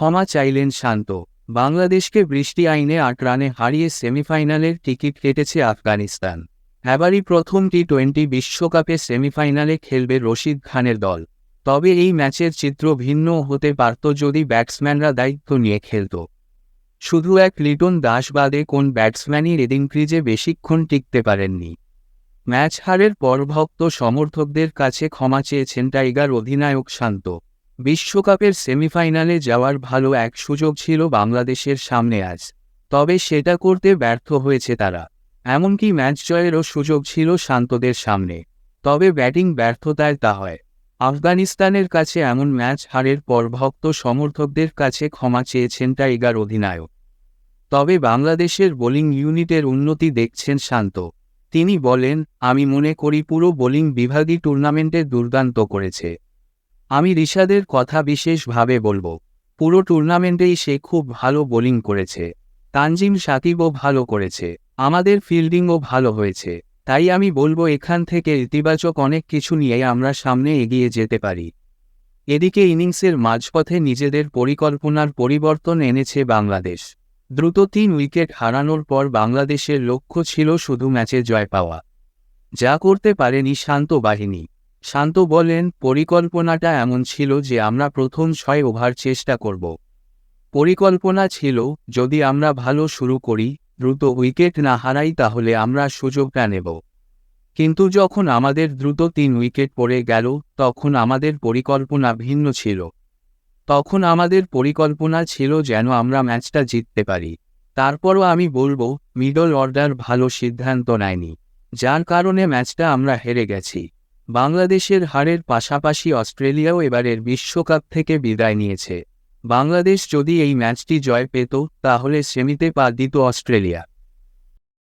ক্ষমা চাইলেন শান্ত। বাংলাদেশকে বৃষ্টি আইনে আট রানে হারিয়ে সেমিফাইনালের টিকিট কেটেছে আফগানিস্তান। এবারই প্রথম টি টোয়েন্টি বিশ্বকাপে সেমিফাইনালে খেলবে রশিদ খানের দল। তবে এই ম্যাচের চিত্র ভিন্ন হতে পারত যদি ব্যাটসম্যানরা দায়িত্ব নিয়ে খেলত। শুধু এক লিটন দাস বাদে কোন ব্যাটসম্যানই এদিন ক্রিজে বেশিক্ষণ টিকতে পারেননি। ম্যাচ হারের পর ভক্ত সমর্থকদের কাছে ক্ষমা চেয়েছেন টাইগার অধিনায়ক শান্ত। বিশ্বকাপের সেমিফাইনালে যাওয়ার ভালো এক সুযোগ ছিল বাংলাদেশের সামনে আজ। তবে সেটা করতে ব্যর্থ হয়েছে তারা। এমনকি ম্যাচ জয়েরও সুযোগ ছিল শান্তদের সামনে। তবে ব্যাটিং ব্যর্থতায় তা হয়। আফগানিস্তানের কাছে এমন ম্যাচ হারের পর ভক্ত সমর্থকদের কাছে ক্ষমা চেয়েছেন টাইগার অধিনায়ক। তবে বাংলাদেশের বোলিং ইউনিটের উন্নতি দেখছেন শান্ত। তিনি বলেন, আমি মনে করি পুরো বোলিং বিভাগই টুর্নামেন্টে দুর্দান্ত করেছে। আমি রিশাদের কথা বিশেষভাবে বলব। পুরো টুর্নামেন্টেই সে খুব ভালো বোলিং করেছে। তানজিম সাকিবও ভালো করেছে। আমাদের ফিল্ডিংও ভালো হয়েছে। তাই আমি বলব এখান থেকে ইতিবাচক অনেক কিছু নিয়ে আমরা সামনে এগিয়ে যেতে পারি। এদিকে ইনিংসের মাঝপথে নিজেদের পরিকল্পনার পরিবর্তন এনেছে বাংলাদেশ। দ্রুত তিন উইকেট হারানোর পর বাংলাদেশের লক্ষ্য ছিল শুধু ম্যাচে জয় পাওয়া। যা করতে পারেনি শান্ত বাহিনী। শান্ত বলেন, পরিকল্পনাটা এমন ছিল যে আমরা প্রথম ছয় ওভার চেষ্টা করব। পরিকল্পনা ছিল, যদি আমরা ভালো শুরু করি, দ্রুত উইকেট না হারাই তাহলে আমরা সুযোগটা নেব। কিন্তু যখন আমাদের দ্রুত তিন উইকেট পড়ে গেল, তখন আমাদের পরিকল্পনা ভিন্ন ছিল। তখন আমাদের পরিকল্পনা ছিল যেন আমরা ম্যাচটা জিততে পারি। তারপরও আমি বলব, মিডল অর্ডার ভালো সিদ্ধান্ত নেয়নি। যার কারণে ম্যাচটা আমরা হেরে গেছি। বাংলাদেশের হারের পাশাপাশি অস্ট্রেলিয়াও এবারের বিশ্বকাপ থেকে বিদায় নিয়েছে। বাংলাদেশ যদি এই ম্যাচটি জয় পেত, তাহলে সেমিতে পা দিত অস্ট্রেলিয়া।